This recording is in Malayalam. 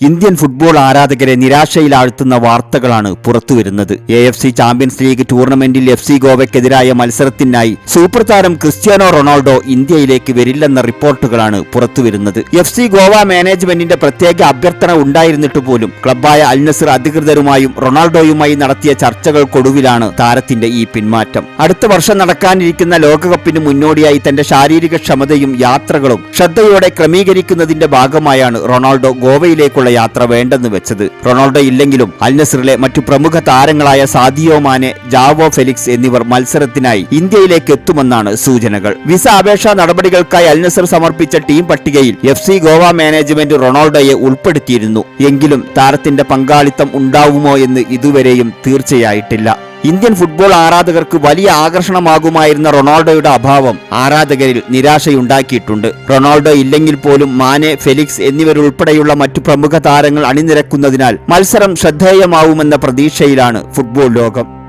ഇന്ത്യൻ ഫുട്ബോൾ ആരാധകരെ നിരാശയിലാഴ്ത്തുന്ന വാർത്തകളാണ് പുറത്തുവരുന്നത്. A F C champions league ടൂർണമെന്റിൽ എഫ് സി ഗോവയ്ക്കെതിരായ മത്സരത്തിനായി സൂപ്പർ താരം ക്രിസ്ത്യാനോ റൊണാൾഡോ ഇന്ത്യയിലേക്ക് വരില്ലെന്ന റിപ്പോർട്ടുകളാണ് പുറത്തുവരുന്നത്. എഫ് സി ഗോവ മാനേജ്മെന്റിന്റെ പ്രത്യേക അഭ്യർത്ഥന ഉണ്ടായിരുന്നിട്ട് പോലും ക്ലബ്ബായ അൽ നസർ അധികൃതരുമായും റൊണാൾഡോയുമായി നടത്തിയ ചർച്ചകൾക്കൊടുവിലാണ് താരത്തിന്റെ ഈ പിന്മാറ്റം. അടുത്ത വർഷം നടക്കാനിരിക്കുന്ന ലോകകപ്പിന് മുന്നോടിയായി തന്റെ ശാരീരിക ക്ഷമതയും യാത്രകളും ശ്രദ്ധയോടെ ക്രമീകരിക്കുന്നതിന്റെ ഭാഗമായാണ് റൊണാൾഡോ ഗോവയിലേക്കുള്ള യാത്ര വേണ്ടെന്ന് വെച്ചത്. റൊണാൾഡോ ഇല്ലെങ്കിലും അൽനസറിലെ മറ്റു പ്രമുഖ താരങ്ങളായ സാദിയോ മാനെ ജാവോ ഫെലിക്സ് എന്നിവർ മത്സരത്തിനായി ഇന്ത്യയിലേക്ക് എത്തുമെന്നാണ് സൂചനകൾ. വിസ അപേക്ഷാ നടപടികൾക്കായി അൽനസർ സമർപ്പിച്ച ടീം പട്ടികയിൽ എഫ് സി ഗോവ മാനേജ്മെന്റ് റൊണാൾഡോയെ ഉൾപ്പെടുത്തിയിരുന്നു. എങ്കിലും താരത്തിന്റെ പങ്കാളിത്തം ഉണ്ടാവുമോ എന്ന് ഇതുവരെയും തീർച്ചയായിട്ടില്ല. ഇന്ത്യൻ ഫുട്ബോൾ ആരാധകർക്ക് വലിയ ആകർഷണമാകുമായിരുന്ന റൊണാൾഡോയുടെ അഭാവം ആരാധകരിൽ നിരാശയുണ്ടാക്കിയിട്ടുണ്ട്. റൊണാൾഡോ ഇല്ലെങ്കിൽ പോലും മാനെ ഫെലിക്സ് എന്നിവരുൾപ്പെടെയുള്ള മറ്റു പ്രമുഖ താരങ്ങൾ അണിനിരക്കുന്നതിനാൽ മത്സരം ശ്രദ്ധേയമാവുമെന്ന പ്രതീക്ഷയിലാണ് ഫുട്ബോൾ ലോകം.